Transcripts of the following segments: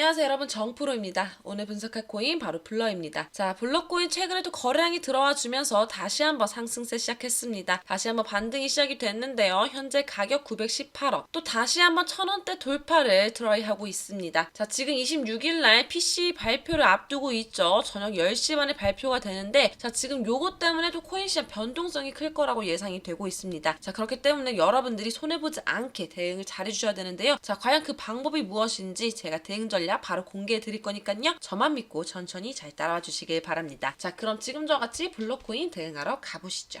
안녕하세요 여러분 정프로입니다. 오늘 분석할 코인 바로 블러입니다. 자 블러코인 최근에도 거래량이 들어와 주면서 다시 한번 상승세 시작했습니다. 다시 한번 반등이 시작이 됐는데요. 현재 가격 918원 또 다시 한번 천원대 돌파를 트라이하고 있습니다. 자 지금 26일날 PC 발표를 앞두고 있죠. 저녁 10시 반에 발표가 되는데 자 지금 요것 때문에도 코인 시장 변동성이 클 거라고 예상이 되고 있습니다. 자 그렇기 때문에 여러분들이 손해보지 않게 대응을 잘해주셔야 되는데요. 자 과연 그 방법이 무엇인지 제가 대응 전략 바로 공개해 드릴 거니까요. 저만 믿고 천천히 잘 따라와 주시길 바랍니다. 자, 그럼 지금 저와 같이 블록코인 대응하러 가보시죠.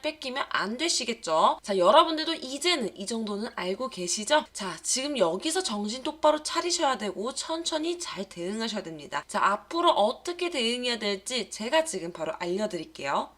뺏기면 안 되시겠죠? 자, 여러분들도 이제는 이 정도는 알고 계시죠? 자, 지금 여기서 정신 똑바로 차리셔야 되고 천천히 잘 대응하셔야 됩니다. 자, 앞으로 어떻게 대응해야 될지 제가 지금 바로 알려드릴게요.